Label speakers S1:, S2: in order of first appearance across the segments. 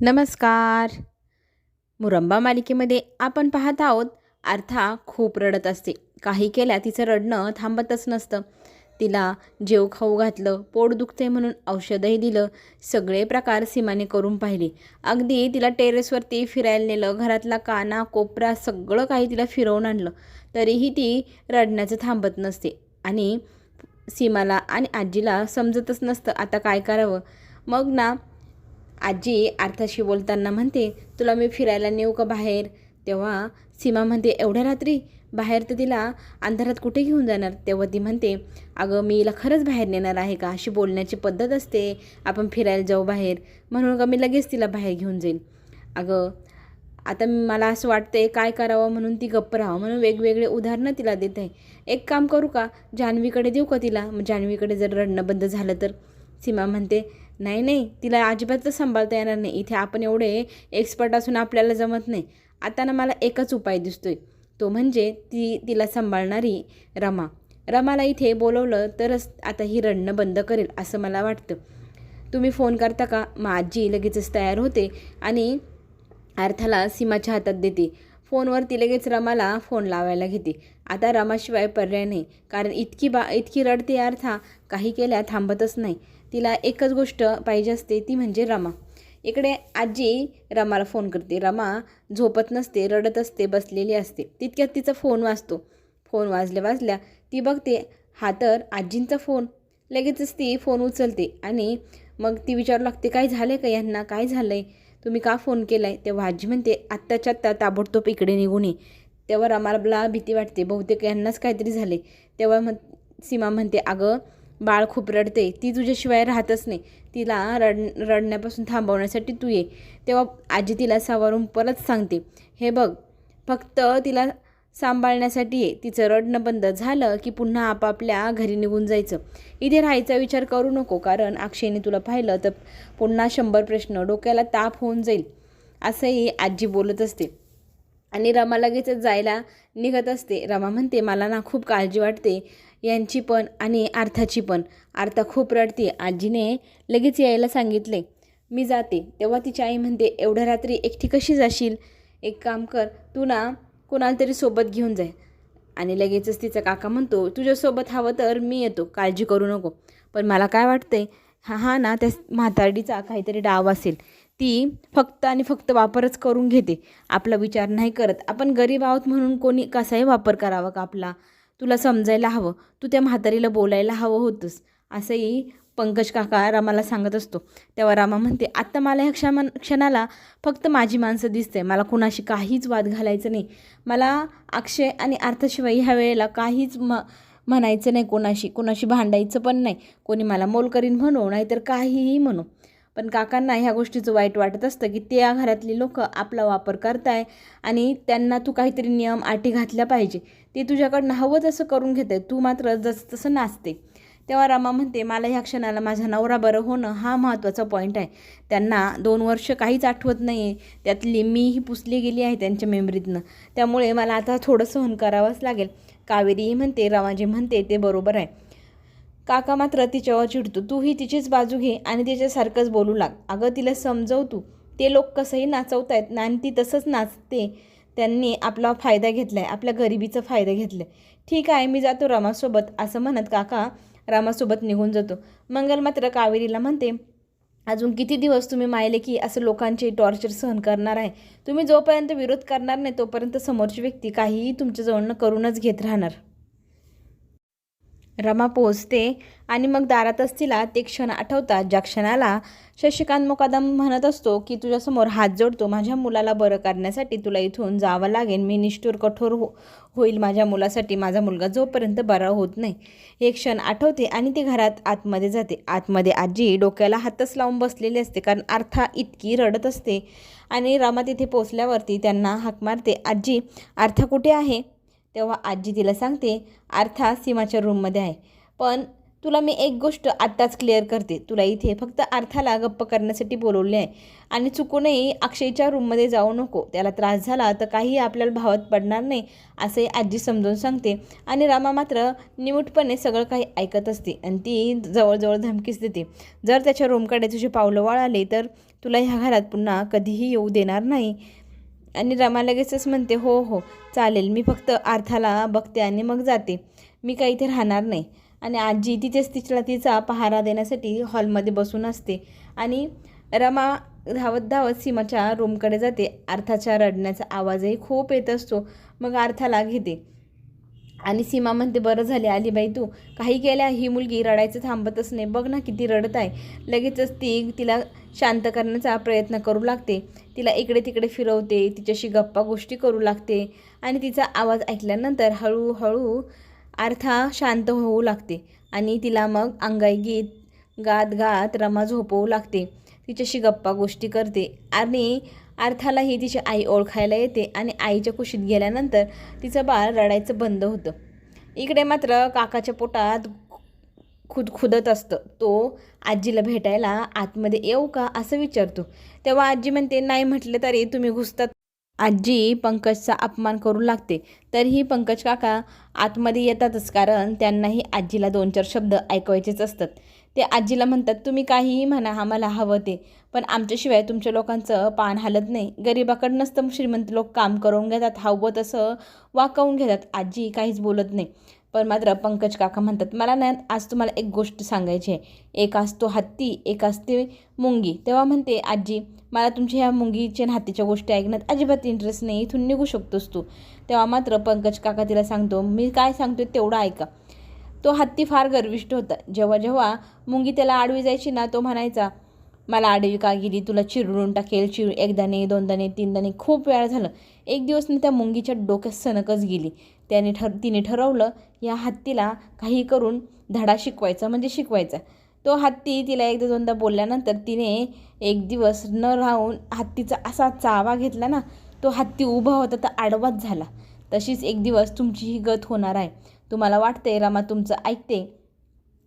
S1: नमस्कार. मुरंबा मालिकेमध्ये आपण पाहत आहोत अर्था खूप रडत असते. काही केल्या तिचं रडणं थांबतच नसतं. तिला जेव खाऊ घातलं पोट दुखते म्हणून औषधही दिलं सगळे प्रकार सीमाने करून पाहिले. अगदी तिला टेरेसवरती फिरायला नेलं घरातला काना कोपरा सगळं काही तिला फिरवून आणलं. तरीही ती रडण्याचं थांबत नसते. आणि सीमाला आणि आजीला समजतच नसतं आता काय करावं? मग ना आजी अर्थाशी बोलताना म्हणते तुला मी फिरायला नेऊ का बाहेर? तेव्हा सीमा म्हणते एवढ्या रात्री? बाहेर तर तिला अंधारात कुठे घेऊन जाणार? तेव्हा ती म्हणते अगं मी हिला खरंच बाहेर नेणार आहे का? अशी बोलण्याची पद्धत असते. आपण फिरायला जाऊ बाहेर. म्हणून का मी लगेच तिला बाहेर घेऊन जाईल अगं आता मला असं वाटतंय काय करावं? म्हणून ती गप्प राहावं. म्हणून वेगवेगळे उदाहरणं तिला देत आहे. एक काम करू का? जान्हवीकडे देऊ का तिला? मग जान्हवीकडे जर रडणं बंद झालं तर? सीमा म्हणते नाही नाही तिला अजिबातच सांभाळता येणार नाही. इथे आपण एवढे एक्सपर्ट असून आपल्याला जमत नाही. आता ना मला एकच उपाय दिसतोय. तो म्हणजे ती तिला सांभाळणारी रमा. रमाला इथे बोलवलं तरच आता ही रडणं बंद करेल असं मला वाटतं. तुम्ही फोन करता का? मग आजी लगेचच तयार होते आणि अर्थाला सीमाच्या हातात देते. फोनवरती लगेच रमाला फोन लावायला घेते. आता रमाशिवाय पर्याय नाही. कारण इतकी बा इतकी रडते अर्था काही केल्या थांबतच नाही. तिला एकच गोष्ट पाहिजे असते ती म्हणजे रमा. इकडे आजी रमाला फोन करते. रमा झोपत नसते रडत असते बसलेली असते. तितक्यात तिचा फोन वाजतो. फोन वाजल्या वाजल्या ती बघते हा तर आजींचा फोन लगेचच ती फोन उचलते आणि मग ती विचारू लागते काय झालं आहे का यांना? काय झालं आहे तुम्ही का फोन केला आहे तेव्हा आजी म्हणते आत्ताच्या आत्ता ताबडतोब इकडे निघून ये. तेव्हा रमाला भीती वाटते बहुतेक यांनाच काहीतरी झाले तेव्हा मग सीमा म्हणते अगं बाळ खूप रडते ती तुझ्याशिवाय राहतच नाही. तिला रड रडण्यापासून थांबवण्यासाठी तू ये. तेव्हा आजी तिला सावरून परत सांगते हे बघ फक्त तिला सांभाळण्यासाठी ये. तिचं रडणं बंद झालं की पुन्हा आपापल्या घरी निघून जायचं. इथे राहायचा विचार करू नको कारण अक्षयने तुला पाहिलं तर पुन्हा शंभर प्रश्न डोक्याला ताप होऊन जाईल असंही आजी बोलत असते. आणि रमा लगेचच जायला निघत असते. रमा म्हणते मला ना खूप काळजी वाटते. यांची पण आणि अर्थाची पण. अर्था खूप रडते. आजीने लगेच यायला सांगितले मी जाते. तेव्हा तिची आई म्हणते एवढ्या रात्री एकटी कशी जाशील? एक काम कर तू ना कोणाला तरी सोबत घेऊन जाय. आणि लगेचच तिचा काका म्हणतो तुझ्यासोबत हवं तर मी येतो काळजी करू नको. पण मला काय वाटतंय हा हा ना त्या म्हातारडीचा काहीतरी डाव असेल. ती फक्त आणि फक्त वापरच करून घेते. आपला विचार नाही करत. आपण गरीब आहोत म्हणून कोणी कसाही वापर करावा का आपला? तुला समजायला हवं. तू त्या म्हातारीला बोलायला हवं होतंस. असंही पंकज काका रामाला सांगत असतो. तेव्हा रामा म्हणते आत्ता मला ह्या क्षमा क्षणाला फक्त माझी माणसं दिसते मला कुणाशी काहीच वाद घालायचं नाही. मला अक्षय आणि अर्थशिवाय ह्या वेळेला काहीच म म्हणायचं नाही कोणाशी. कोणाशी भांडायचं पण नाही. कोणी मला मोल करीन म्हणू नाहीतर काहीही म्हणू. पण काकांना ह्या गोष्टीचं वाईट वाटत असतं की त्या घरातली लोक आपला वापर करताय आणि त्यांना तू काहीतरी नियम आटी घातल्या पाहिजे. ते तुझ्याकडनं हवं तसं करून घेते तू मात्र जसं तसं नाचते. तेव्हा रमा म्हणते मला ह्या क्षणाला माझा नवरा बरं होणं हा महत्त्वाचा पॉईंट आहे. त्यांना दोन वर्ष काहीच आठवत नाही आहे त्यातली मीही पुसली गेली आहे त्यांच्या मेमरीतनं त्यामुळे मला आता थोडं सहन करावंच लागेल. कावेरी म्हणते रमाजी म्हणते ते बरोबर आहे. काका मात्र तिच्यावर चिडतो. तूही तिचीच बाजू घे आणि तिच्यासारखंच बोलू लाग. अगं तिला समजव तू. ते लोक कसंही नाचवतायत ना आणि ती तसंच नाचते. त्यांनी आपला फायदा घेतला आहे आपल्या गरिबीचा फायदा घेतला आहे ठीक आहे मी जातो रामासोबत असं म्हणत काका रामासोबत निघून जातो. मंगल मात्र कावेरीला म्हणते अजून किती दिवस तुम्ही मायले की असं लोकांचे टॉर्चर सहन करणार आहे? तुम्ही जोपर्यंत विरोध करणार नाही तोपर्यंत समोरची व्यक्ती काहीही तुमच्याजवळनं करूनच घेत राहणार. रमा पोहोचते आणि मग दारातच तिला ते क्षण आठवतात. ज्या क्षणाला शशिकांत मुकादम म्हणत असतो की तुझ्यासमोर हात जोडतो. माझ्या मुलाला बरं करण्यासाठी तुला इथून जावं लागेल. मी निष्ठूर कठोर हो होईल माझ्या मुलासाठी. माझा मुलगा जोपर्यंत बरा होत नाही हे क्षण आठवते आणि ती घरात आतमध्ये जाते. आतमध्ये आजी डोक्याला हातच लावून बसलेली असते कारण अर्था इतकी रडत असते आणि रमा तिथे पोचल्यावरती त्यांना हाक मारते. आजी अर्था कुठे आहे? तेव्हा आजी तिला सांगते अर्था सीमाच्या रूममध्ये आहे. पण तुला मी एक गोष्ट आत्ताच क्लिअर करते. तुला इथे फक्त अर्थाला गप्प करण्यासाठी बोलवले आहे. आणि चुकूनही अक्षयच्या रूममध्ये जाऊ नको. त्याला त्रास झाला तर काही आपल्याला भावात पडणार नाही असे आजी समजून सांगते. आणि रामा मात्र निमूटपणे सगळं काही ऐकत असते आणि ती जवळजवळ धमकीच देते. जर त्याच्या रूमकडे तुझे पावलं वळाले तर तुला ह्या घरात पुन्हा कधीही येऊ देणार नाही. आणि रमा लगेचच म्हणते हो हो चालेल. मी फक्त अर्थाला बघते आणि मग जाते. मी काही इथे राहणार नाही. आणि आजी तिथेच तिला तिचा पहारा देण्यासाठी हॉलमध्ये बसून असते. आणि रमा धावत धावत सीमाच्या रूमकडे जाते. अर्थाच्या रडण्याचा आवाजही खूप येत असतो. मग अर्थाला घेते. आणि सीमा म्हणते बरं झाले आली बाई तू. काही केल्या ही मुलगी रडायचं थांबतच नाही. बघ ना किती रडत आहे. लगेचच ती तिला शांत करण्याचा प्रयत्न करू लागते. तिला इकडे तिकडे फिरवते तिच्याशी गप्पा गोष्टी करू लागते आणि तिचा आवाज ऐकल्यानंतर हळूहळू अर्था शांत होऊ लागते आणि तिला मग अंगाई गीत गात गात रमा झोपवू लागते. तिच्याशी गप्पा गोष्टी करते आणि अर्थालाही तिची आई ओळखायला येते आणि आईच्या कुशीत गेल्यानंतर तिचं बाळ रडायचं बंद होतं. इकडे मात्र काकाच्या पोटात खुद खुदत असतं. तो आजीला भेटायला आतमध्ये येऊ का असं विचारतो. तेव्हा आजी म्हणते नाही म्हटलं तरी तुम्ही घुसतात. आजी पंकजचा अपमान करू लागते. तरीही पंकज काका आतमध्ये येतातच कारण त्यांनाही आजीला दोन चार शब्द ऐकवायचेच असतात. ते आजीला म्हणतात तुम्ही काहीही म्हणा आम्हाला हवं ते. पण आमच्याशिवाय तुमच्या लोकांचं पान हालत नाही. गरीबाकडं नसतं श्रीमंत लोक काम करून घेतात हवं तसं वाकवून घेतात. आजी काहीच बोलत नाही. पण मात्र पंकज काका म्हणतात मला नाही आज तुम्हाला एक गोष्ट सांगायची आहे. एक असतो हत्ती एक असते मुंगी. तेव्हा म्हणते आजी मला तुमच्या ह्या मुंगीच्या आणि हत्तीच्या गोष्टी ऐकण्यात अजिबात इंटरेस्ट नाही इथून निघू शकतोस तू. तेव्हा मात्र पंकज काका तिला सांगतो मी काय सांगतोय तेवढं ऐका. तो हत्ती फार गर्विष्ट होता. जेव्हा जेव्हा मुंगी त्याला आडवी जायची ना तो म्हणायचा मला आडवी का गेली? तुला चिरडून टाकेल चिर एकदा नाही दोनदा नाही तीनदा नाही खूप वेळा झालं. एक दिवस ना त्या मुंगीच्या डोक्यात सनकच गेली. त्याने ठर तिने ठरवलं या हत्तीला काही करून धडा शिकवायचा म्हणजे शिकवायचा. तो हत्ती तिला एकदा दोनदा बोलल्यानंतर तिने एक दिवस न राहून हत्तीचा असा चावा घेतला ना तो हत्ती उभा होता तर आडवाच झाला. तशीच एक दिवस तुमची ही गत होणार आहे. तुम्हाला वाटते रमा तुमचं ऐकते.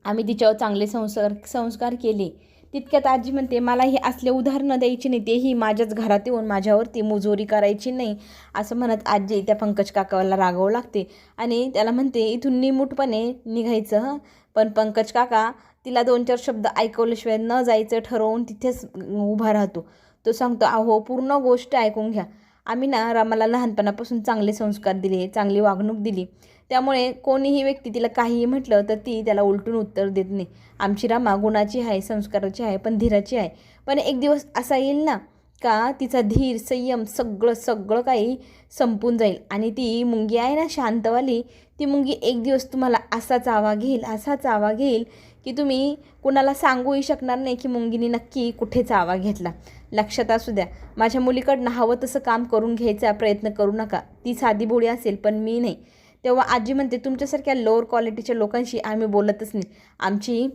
S1: आम्ही तिच्यावर चांगले संस्कार संस्कार केले. तितक्यात आजी म्हणते मला हे असले उदाहरणं द्यायची नाही तेही माझ्याच घरात येऊन माझ्यावरती मुजोरी करायची नाही असं म्हणत आजी त्या पंकज काकाला रागावं लागते. आणि त्याला म्हणते इथून निमूटपणे निघायचं पण पंकज काका तिला दोन चार शब्द ऐकवल्याशिवाय न जायचं ठरवून तिथेच उभा राहतो. तो सांगतो अहो पूर्ण गोष्ट ऐकून घ्या. आम्ही ना रामाला लहानपणापासून चांगले संस्कार दिले चांगली वागणूक दिली. त्यामुळे कोणीही व्यक्ती तिला काहीही म्हटलं तर ती त्याला उलटून उत्तर देत नाही. आमची रामा गुणाची आहे संस्काराची आहे पण धीराची आहे. पण एक दिवस असा येईल ना का तिचा धीर संयम सगळं सगळं काही संपून जाईल. आणि ती मुंगी आहे ना शांतवाली ती मुंगी एक दिवस तुम्हाला असाच चावा घेईल असाच आवा घेईल की तुम्ही कुणाला सांगूही शकणार नाही की मुंगीने नक्की कुठे चावा घेतला. लक्षात असू द्या माझ्या मुलीकडनं हवं तसं काम करून घ्यायचा प्रयत्न करू नका. ती साधी बोळी असेल पण मी नाही. तेव्हा आजी म्हणते तुमच्यासारख्या लोअर क्वालिटीच्या लोकांशी आम्ही बोलतच नाही. आमची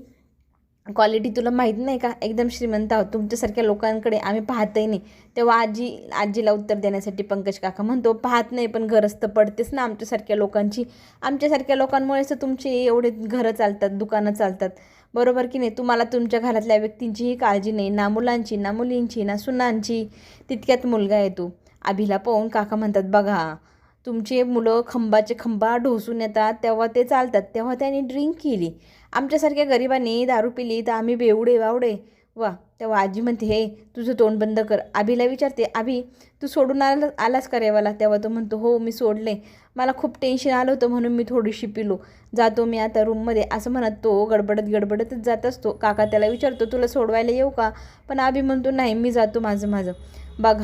S1: क्वालिटी तुला माहीत नाही का? एकदम श्रीमंत आहोत. तुमच्यासारख्या लोकांकडे आम्ही पाहतही नाही. तेव्हा आजी आजीला उत्तर देण्यासाठी पंकज काका म्हणतो पाहत नाही पण गरज तर पडतेच ना आमच्यासारख्या लोकांची. आमच्यासारख्या लोकांमुळेच तर तुमचे एवढे घरं चालतात दुकानं चालतात. बरोबर की नाही? तुम्हाला तुमच्या घरातल्या व्यक्तींचीही काळजी नाही. ना मुलांची ना मुलींची ना सुनांची. तितक्यात मुलगा येतो अभिला पाहून काका म्हणतात बघा तुमचे मुलं खंबाचे खंबा ढोसून येतात तेव्हा ते चालतात तेव्हा त्यांनी ड्रिंक केली. आमच्यासारख्या गरिबांनी दारू पिली तर आम्ही बेवडे वावडे. वा तेव्हा आजी म्हणते हे तुझं तोंड बंद कर. आभीला विचारते आभी तू सोडून आला आलास का रेवाला तेव्हा तो म्हणतो हो मी सोडले. मला खूप टेन्शन आलं होतं म्हणून मी थोडीशी पिलो. जातो मी आता रूममध्ये असं म्हणत तो गडबडत गडबडतच जात असतो. काका त्याला विचारतो तुला सोडवायला येऊ का? पण आभी म्हणतो नाही मी जातो माझं माझं. बघ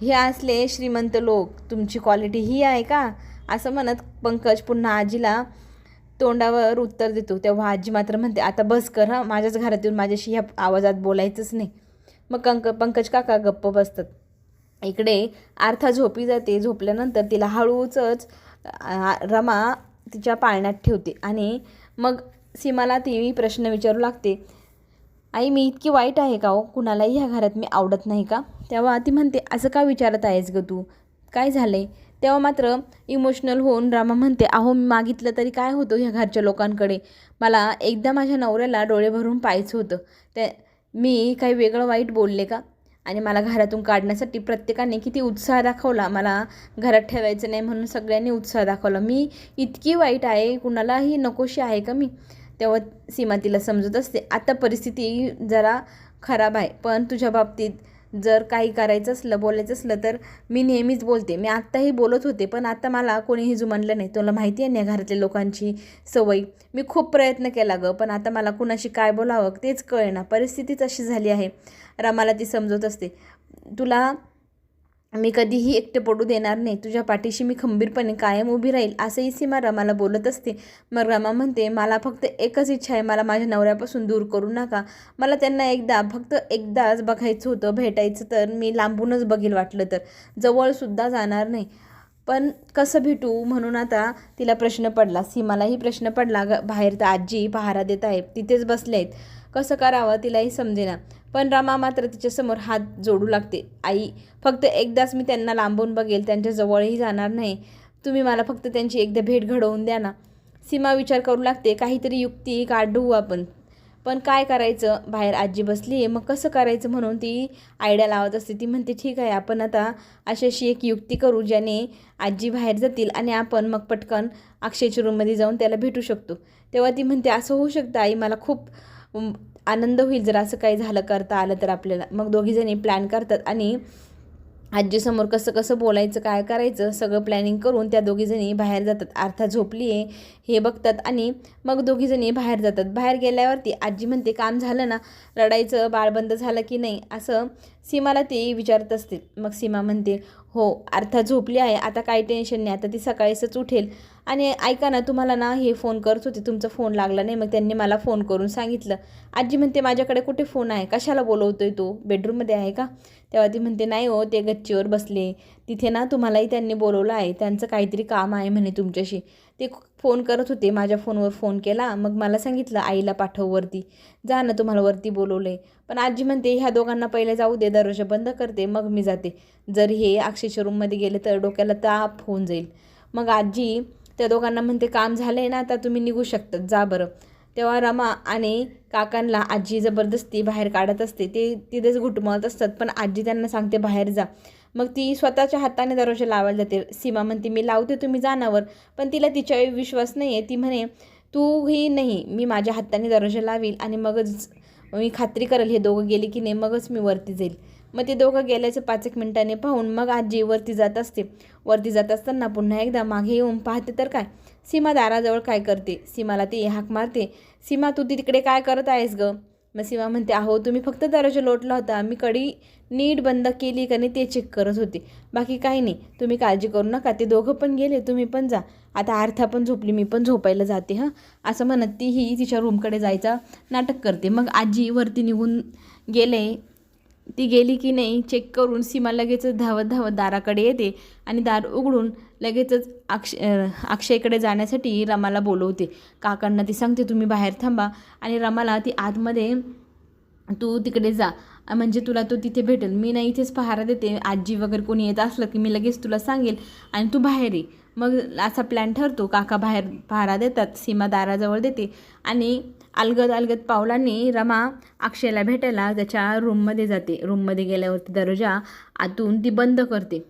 S1: हे असले श्रीमंत लोक तुमची क्वालिटी ही आहे का? असं म्हणत पंकज पुन्हा आजीला तोंडावर उत्तर देतो. तेव्हा आजी मात्र म्हणते आता बस कर हां माझ्याच घरात येऊन माझ्याशी ह्या आवाजात बोलायचंच नाही. मग कंक पंकज काका गप्प बसतात. इकडे आर्था झोपी जाते. झोपल्यानंतर तिला हळूचच रमा तिच्या पाळण्यात ठेवते. आणि मग सीमाला ती प्रश्न विचारू लागते. आई मी इतकी वाईट आहे का हो? कुणालाही ह्या घरात मी आवडत नाही का? तेव्हा ती म्हणते असं का विचारत आहेस ग तू? काय झालं आहे तेव्हा मात्र इमोशनल होऊन रामा म्हणते अहो मी मागितलं तरी काय होतं ह्या घरच्या लोकांकडे? मला एकदा माझ्या नवऱ्याला डोळे भरून पाहायचं होतं. ते मी काही वेगळं वाईट बोलले का? आणि मला घरातून काढण्यासाठी प्रत्येकाने किती उत्साह दाखवला. मला घरात ठेवायचं नाही म्हणून सगळ्यांनी उत्साह दाखवला. मी इतकी वाईट आहे कुणालाही नकोशी आहे का मी? तेव्हा सीमा तिला समजत असते. आता परिस्थिती जरा खराब आहे पण तुझ्या बाबतीत जर काही करायचं असलं बोलायचं असलं तर मी नेहमीच बोलते. मी आत्ताही बोलत होते पण आता मला कोणीही जुमानलं नाही. तुला माहिती आहे ना घरातल्या लोकांची सवय. मी खूप प्रयत्न केला गं पण आता मला कुणाशी काय बोलावं तेच कळेना. परिस्थितीच अशी झाली आहे. रमाला ती समजत असते. तुला मी कधीही एकटे पडू देणार नाही. तुझ्या पाठीशी मी खंबीरपणे कायम उभी राहील असंही सीमा रमाला बोलत असते. मग रमा म्हणते मला फक्त एकच इच्छा आहे मला माझ्या नवऱ्यापासून दूर करू नका. मला त्यांना एकदा फक्त एकदाच बघायचं होतं भेटायचं तर मी लांबूनच बघील वाटलं तर. जवळसुद्धा जाणार नाही. पण कसं भेटू म्हणून आता तिला प्रश्न पडला. सीमालाही प्रश्न पडला. बाहेर तर आजी पहारा देत आहे तिथेच बसले आहेत. कसं करावं तिलाही समजेना. पण रमा मात्र तिच्यासमोर हात जोडू लागते. आई फक्त एकदाच मी त्यांना लांबून बघेल त्यांच्या जवळही जाणार नाही. तुम्ही मला फक्त त्यांची एकदा भेट घडवून द्या ना. सीमा विचार करू लागते. काहीतरी युक्ती काढू आपण. पण काय करायचं? बाहेर आजी बसली आहे. मग कसं करायचं म्हणून ती आयडिया लावत असते. ती म्हणते ठीक आहे आपण आता अशी अशी एक युक्ती करू ज्याने आजी बाहेर जातील आणि आपण मग पटकन अक्षयच्या रूममध्ये जाऊन त्याला भेटू शकतो. तेव्हा ती म्हणते असं होऊ शकतं आई. मला खूप आनंद होईल जर असं काही झालं करता आलं तर आपल्याला. मग दोघीजणी प्लॅन करतात आणि आजीसमोर कसं कसं बोलायचं काय करायचं सगळं प्लॅनिंग करून त्या दोघीजणी बाहेर जातात. अर्था झोपली आहे हे बघतात आणि मग दोघीजणी बाहेर जातात. बाहेर गेल्यावरती आजी म्हणते काम झालं ना? रडायचं बाळ बंद झालं की नाही? असं सीमाला ते विचारत असतील मग सीमा म्हणते हो अर्थात झोपली आहे. आता काही टेन्शन नाही. आता ती सकाळीच उठेल. आणि ऐका ना तुम्हाला ना हे फोन करत होते. तुमचा फोन लागला नाही. मग त्यांनी मला फोन करून सांगितलं. आजी म्हणते माझ्याकडे कुठे फोन आहे? कशाला बोलवतोय तो? बेडरूममध्ये आहे का? तेव्हा ती म्हणते नाही हो ते गच्चीवर बसले तिथे ना तुम्हालाही त्यांनी बोलवलं आहे. त्यांचं काहीतरी काम आहे म्हणे तुमच्याशी. ते फोन करत होते माझ्या फोनवर फोन केला. मग मला सांगितलं आईला पाठव वरती. जा ना तुम्हाला वरती बोलवलं पण आजी म्हणते ह्या दोघांना पहिले जाऊ दे दरवाजा बंद करते मग मी जाते. जर हे अक्षयच्या रूममध्ये गेले तर डोक्याला ताप होऊन जाईल. मग आजी त्या दोघांना म्हणते काम झालं आहे ना आता तुम्ही निघू शकतात. जा बरं. तेव्हा रमा आणि काकांना आजी जबरदस्ती बाहेर काढत असते. ते तिथेच घुटमळत असतात. पण आजी त्यांना सांगते बाहेर जा. मग ती स्वतःच्या हाताने दरवाजा लावायला जाते. सीमा म्हणते मी लावते तुम्ही जाणावर. पण तिला तिच्यावर विश्वास नाही आहे ती म्हणे तूही नाही मी माझ्या हाताने दरवाजा लावील आणि मगच मी खात्री करेल हे दोघं गेले की नाही मगच मी वरती जाईल. मग ते दोघं गेल्याचं पाच एक मिनिटाने पाहून मग आजी वरती जात असते. वरती जात असताना पुन्हा एकदा मागे येऊन पाहते तर काय? सीमा दाराजवळ काय करते? सीमाला ती हाक मारते. सीमा तू तिकडे काय करत आहेस गं? मग सीमा म्हणते अहो तुम्ही फक्त दरवाजा लोटला होता. मी कडी नीट बंद केली का नाही ते चेक करत होते. बाकी काही नाही. तुम्ही काळजी करू नका. ते दोघं पण गेले तुम्ही पण जा. आता अर्था पण झोपली मी पण झोपायला जाते हां. असं म्हणत तीही तिच्या रूमकडे जायचा नाटक करते. मग आजी वरती निघून गेले. ती गेली की नाही चेक करून सीमा लगेच धावत धावत दाराकडे येते आणि दार उघडून लगेचच अक्ष अक्षयकडे जाण्यासाठी रमाला बोलवते. काकांना ती सांगते तुम्ही बाहेर थांबा. आणि रमाला ती आतमध्ये तू तिकडे जा. म्हणजे तुला तो तिथे भेटेल. मी नाही इथेच पहारा देते. आजी वगैरे कोणी येत असलं की मी लगेच तुला सांगेल आणि तू बाहेर ये. मग असा प्लॅन ठरतो. काका बाहेर पहारा देतात सीमा दाराजवळ देते आणि अलगद अलगद पावलांनी रमा अक्षयला भेटायला त्याच्या रूममध्ये जाते. रूममध्ये गेल्यावरती दरोजा आतून ती बंद करते.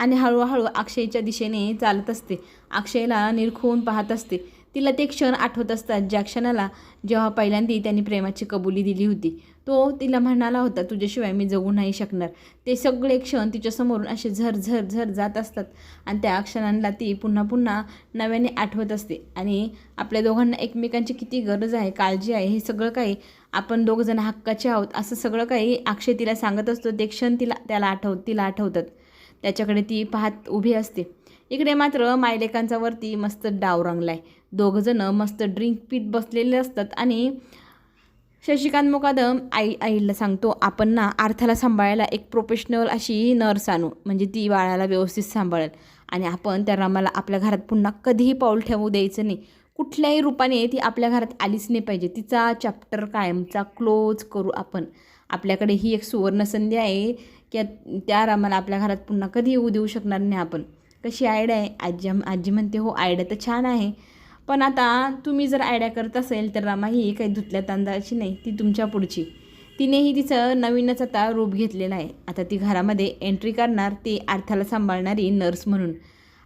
S1: आणि हळूहळू अक्षयच्या दिशेने चालत असते. अक्षयला निरखून पाहत असते. तिला ते क्षण आठवत असतात ज्या क्षणाला जेव्हा पहिल्यांदा त्यांनी प्रेमाची कबुली दिली होती. तो तिला म्हणाला होता तुझ्याशिवाय मी जगू नाही शकणार. ते सगळे क्षण तिच्यासमोरून असे झर झर झर जात असतात आणि त्या क्षणांना ती पुन्हा पुन्हा नव्याने आठवत असते. आणि आपल्या दोघांना एकमेकांची किती गरज आहे काळजी आहे हे सगळं काही आपण दोघंजण हक्काचे आहोत असं सगळं काही अक्षय तिला सांगत असतो. ते क्षण तिला त्याला आठव तिला आठवतात. त्याच्याकडे ती पाहत उभी असते. इकडे मात्र मायलेकांचा वरती मस्त डाव रंगलाय. दोघंजणं मस्त ड्रिंक पीत बसलेले असतात आणि शशिकांत मुकादम आई आईला सांगतो आपण ना अर्थाला सांभाळायला एक प्रोफेशनल अशी नर्स आणू. म्हणजे ती बाळाला व्यवस्थित सांभाळेल. आणि आपण त्या रामाला आपल्या घरात पुन्हा कधीही पाऊल ठेवू द्यायचं नाही. कुठल्याही रूपाने ती आपल्या घरात आलीच नाही पाहिजे. तिचा चॅप्टर कायमचा क्लोज करू आपण. आपल्याकडे ही एक सुवर्णसंधी आहे. की त्या रामाला आपल्या घरात पुन्हा कधी येऊ देऊ शकणार नाही आपण. कशी आयडिया आहे? आजी आजी म्हणते हो आयडिया तर छान आहे. पण आता तुम्ही जर आयडिया करत असेल तर रामा ही काही धुतल्या तांदळाची नाही ती तुमच्या पुढची. तिनेही तिचं नवीनच आता रूप घेतलेलं आहे. आता ती घरामध्ये एंट्री करणार ती अर्थाला सांभाळणारी नर्स म्हणून.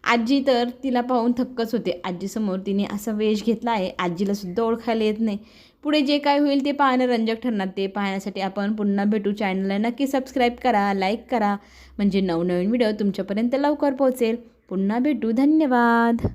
S1: आजी तर तिला पाहून थक्कच होते. आजीसमोर तिने असा वेश घेतला आहे. आजीलासुद्धा ओळखायला येत नाही. पुढे जे काय होईल ते पाहणं रंजक ठरणार ते पाहण्यासाठी आपण पुन्हा भेटू चॅनलला नक्की सबस्क्राईब करा लाईक करा. म्हणजे नवनवीन व्हिडिओ तुमच्यापर्यंत लवकर पोहोचेल. पुन्हा भेटू. धन्यवाद.